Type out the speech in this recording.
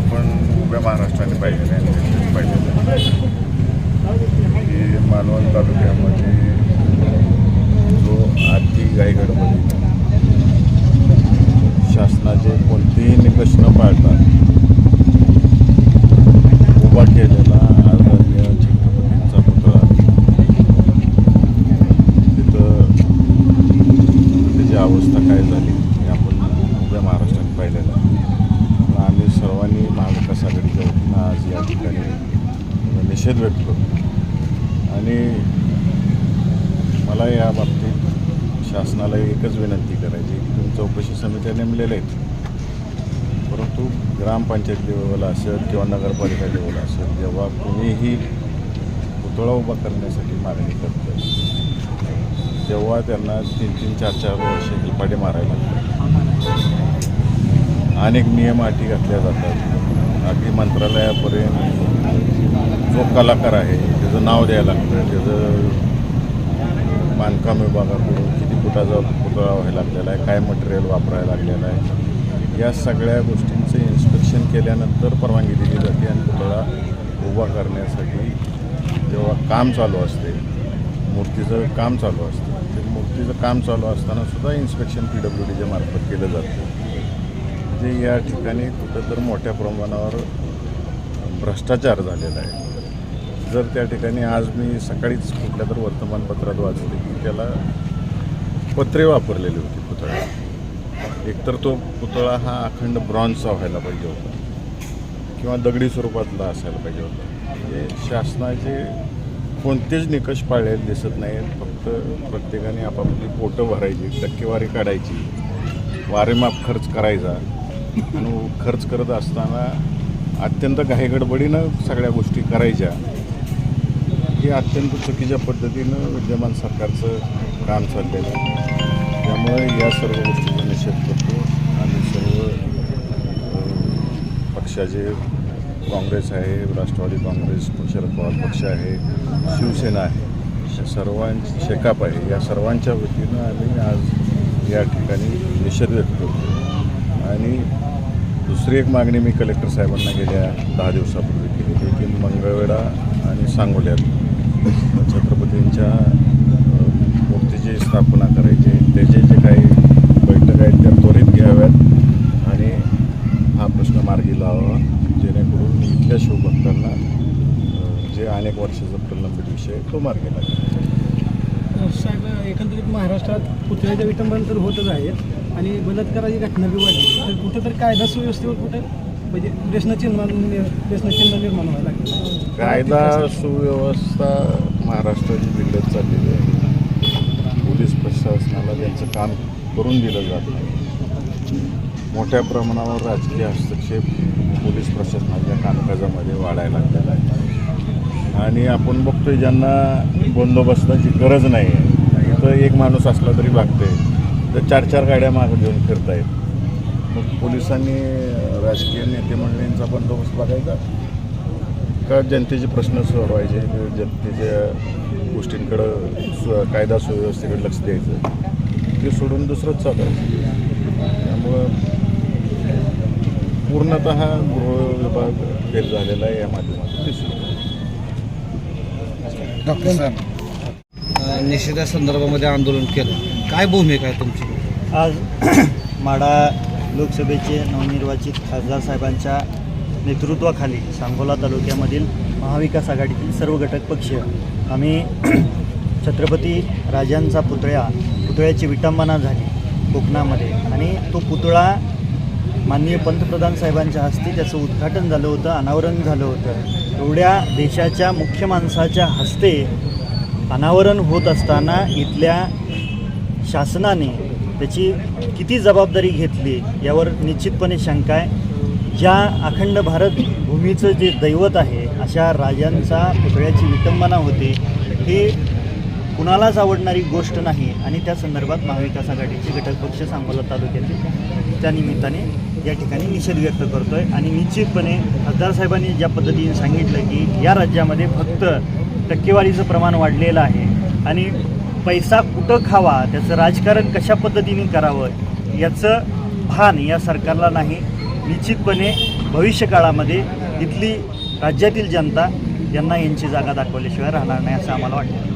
आपण उभ्या महाराष्ट्राने पाहिजे आणि पाहिजे की मालवण तालुक्यामध्ये जो आर्थिक गायगडमध्ये शासनाचे कोणतेही निकष न पाळता उभा केलेला आदरणीय छत्रपतींचा पुतळा तिथं त्याची अवस्था काय झाली हे आपण उभ्या महाराष्ट्राने पाहिलेलं आहे. आणि आम्ही सर्वांनी महाविकास आघाडीच्या वतीनं आज या ठिकाणी निषेध व्यक्त करतो. आणि मला या बाबतीत शासनाला एकच विनंती करायची की तुम्ही चौकशी समित्या नेमलेल्या आहेत. परंतु ग्रामपंचायत लेवल असेल किंवा नगरपालिका लेवल असेल जेव्हा कुणीही पुतळा उभा करण्यासाठी मागणी करतं तेव्हा त्यांना तीन तीन चार चार वर्षे हिलपाटे मारायला लागतात. अनेक नियम अटी घातल्या जातात. अगदी मंत्रालयापर्यंत जो कलाकार आहे त्याचं नाव द्यायला लागतं त्याचं बांधकाम विभागाकडून किती फुटाचा पुतळा व्हायला लागलेला आहे काय मटेरियल वापरायला लागलेलं आहे या सगळ्या गोष्टींचं इन्स्पेक्शन केल्यानंतर परवानगी दिली जाते आणि पुतळा उभा करण्यासाठी जेव्हा काम चालू असते मूर्तीचं काम चालू असतं. ते मूर्तीचं काम चालू असताना सुद्धा इन्स्पेक्शन पी डब्ल्यू डीच्या मार्फत केलं जातं. म्हणजे या ठिकाणी कुठंतर मोठ्या प्रमाणावर भ्रष्टाचार झालेला आहे. जर त्या ठिकाणी आज मी सकाळीच कुठल्या तर वर्तमानपत्रात वाचले की त्याला पत्रे वापरलेली होती पुतळ्या एकतर तो पुतळा हा अखंड ब्रॉन्झचा व्हायला पाहिजे होता किंवा दगडी स्वरूपातला असायला पाहिजे होता. म्हणजे शासनाचे कोणतेच निकष पाळलेले दिसत नाहीत फक्त प्रत्येकाने आपापली पोटं भरायची टक्केवारी काढायची वारेमाप खर्च करायचा. आणि खर्च करत असताना अत्यंत घाईगडबडीनं सगळ्या गोष्टी करायच्या. हे अत्यंत चुकीच्या पद्धतीनं विद्यमान सरकारचं काम चाललेलं आहे. त्यामुळे या सर्व गोष्टीचा निषेध करतो आणि सर्व पक्षाचे काँग्रेस आहे राष्ट्रवादी काँग्रेस शरद पवार पक्ष आहे शिवसेना आहे या सर्वांची शेकाप आहे. या सर्वांच्या वतीनं आम्ही आज या ठिकाणी निषेध व्यक्त करतो. आणि दुसरी एक मागणी मी कलेक्टर साहेबांना गेल्या दहा दिवसापूर्वी केली होती की मंगळवेढा आणि सांगोल्यात. छत्रपतींच्या मूर्तीची स्थापना करायची त्याचे जे काही बैठक आहेत त्या त्वरित घ्याव्यात. आणि हा प्रश्न मार्गी लावावा जेणेकरून इथल्या शिवभक्तांना जे अनेक वर्षाचा प्रलंबित विषय तो मार्गी लागेल. साहेब एकंदरीत महाराष्ट्रात पुतळ्याच्या विटंबन तर होतच आहेत. आणि बलात्काराची घटना बी वाढली. तर कुठं कायदा सुव्यवस्थेवर कुठं म्हणजे प्रश्नचिन्ह प्रश्नचिन्ह निर्माण व्हायला लागलं. कायदा सुव्यवस्था महाराष्ट्राची बिघडत चाललेली आहे. पोलीस प्रशासनाला त्यांचं काम करून दिलं जात नाही. मोठ्या प्रमाणावर राजकीय हस्तक्षेप पोलीस प्रशासनाच्या कामकाजामध्ये वाढायला लागलेला आहे. आणि आपण बघतोय ज्यांना बंदोबस्ताची गरज नाही आहे. इथं एक माणूस असला तरी भागतोय. तर चार चार गाड्या मागं घेऊन फिरतायत. मग पोलिसांनी राजकीय नेते मंडळींचा बंदोबस्त बघायचा. का जनतेचे प्रश्न सोडवायचे जनतेच्या गोष्टींकडं सु कायदा सुव्यवस्थेकडे लक्ष द्यायचं? ते सोडून दुसरंच चालायचं. त्यामुळं पूर्णतः गृह विभाग फेल झालेला आहे या माध्यमातून दिसून डॉक्टर निषेधा संदर्भामध्ये आंदोलन केलं. काय भूमिका आहे तुमची? आज माडा लोकसभेचे नवनिर्वाचित खासदार साहेबांच्या नेतृत्वाखाली सांगोला तालुक्यामधील महाविकास आघाडीतील सर्व घटक पक्ष आम्ही छत्रपती राजांचा पुतळ्या पुतळ्याची विटंबना झाली कोकणामध्ये. आणि तो पुतळा माननीय पंतप्रधान साहेबांच्या हस्ते त्याचं उद्घाटन झालं होतं अनावरण झालं होतं. एवढ्या देशाच्या मुख्य माणसाच्या हस्ते अनावरण होत असताना इथल्या शासनाने त्याची किती जबाबदारी घेतली यावर निश्चितपणे शंका आहे. ज्या अखंड भारत भूमीचं जे दैवत आहे अशा राजांचा पुतळ्याची विटंबना होते ही कुणालाच आवडणारी गोष्ट नाही. आणि त्या संदर्भात महाविकास आघाडीचे घटक पक्ष सांगोला तालुक्यातील त्या निमित्ताने या ठिकाणी निषेध व्यक्त करतो आहे आणि निश्चितपणे खासदार साहेबांनी ज्या पद्धतीने सांगितलं की या राज्यामध्ये फक्त टक्केवारीचं प्रमाण वाढलेलं आहे. आणि पैसा कुठं खावा त्याचं राजकारण कशा पद्धतीने करावं याचं भान या सरकारला नाही. निश्चितपणे भविष्यकाळामध्ये इथली राज्यातील जनता यांना यांची जागा दाखवल्याशिवाय राहणार नाही असं आम्हाला वाटतं.